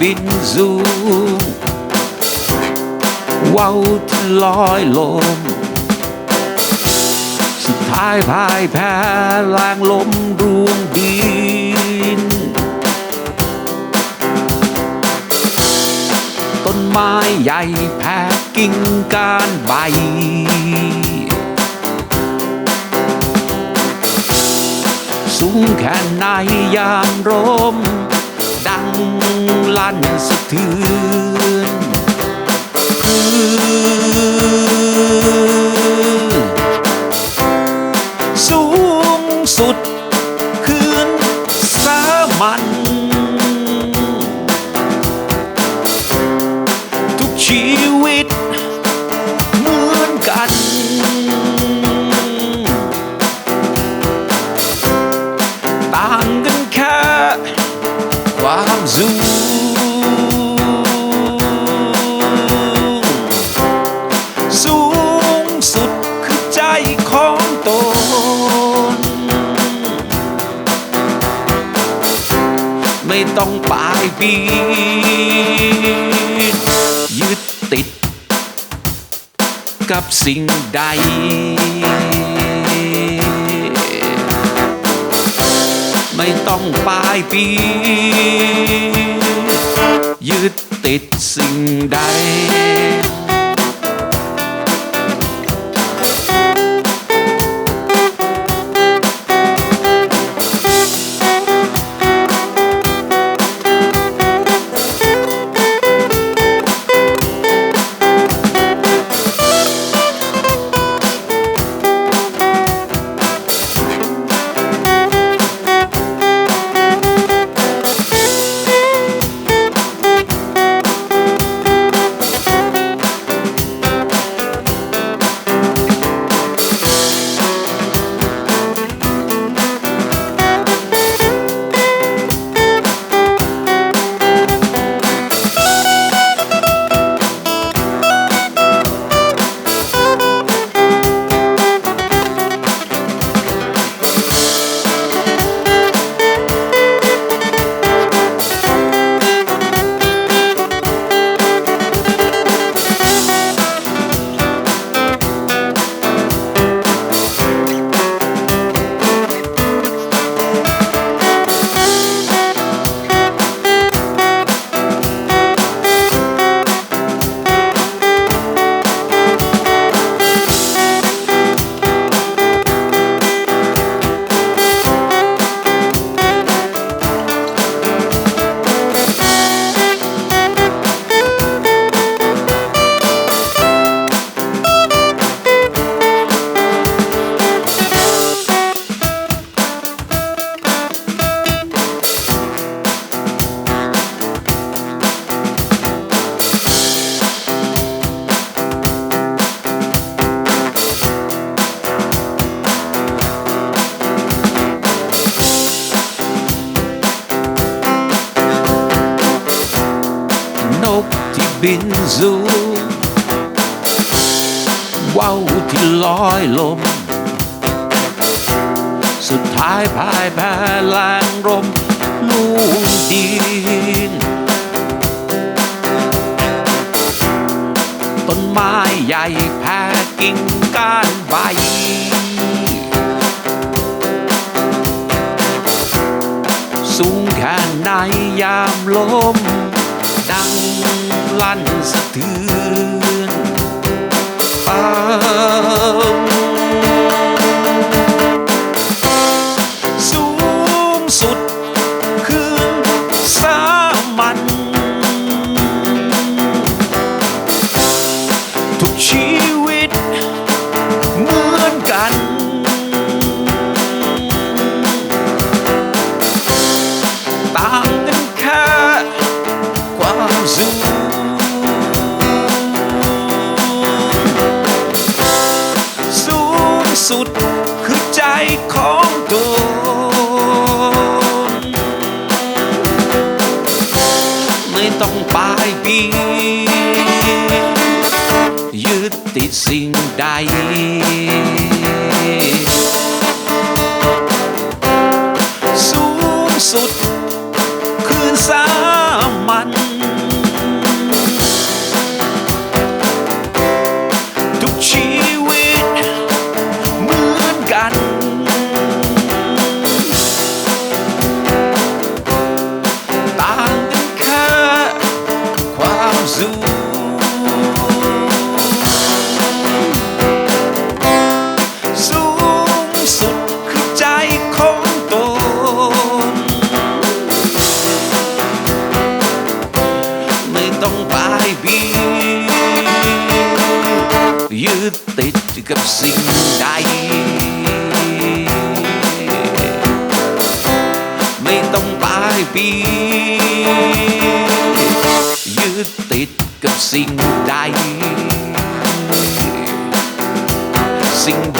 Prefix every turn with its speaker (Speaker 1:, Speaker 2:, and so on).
Speaker 1: บินสูงว่าวที่ลอยลม สุดท้ายพ่ายแพ้แรงลมรวงดิน ต้นไม้ใหญ่แพ้กิ่งก้านใบสูงแค่ไหนยามรม ลั่นสะเทือนสูงสุดคืนสามัญ ต้องปลายปียึดติด กับสิ่งใด ไม่ต้องปลายปียึดติดสิ่งใด บินสูงว่าวที่ลอยลม สุดท้ายพ่ายแพ้แรงลมลูกดินต้นไม้ใหญ่แพ้กิ่งก้านใบสูงแค่ไหนยามลมดัง ลั่นส ต้องปลายปียึดติดสิ่งใด ต้องไปบียึดติดกับสิ่งใด ไม่ต้องไปบียึดติดกับสิ่งใด สิ่งใด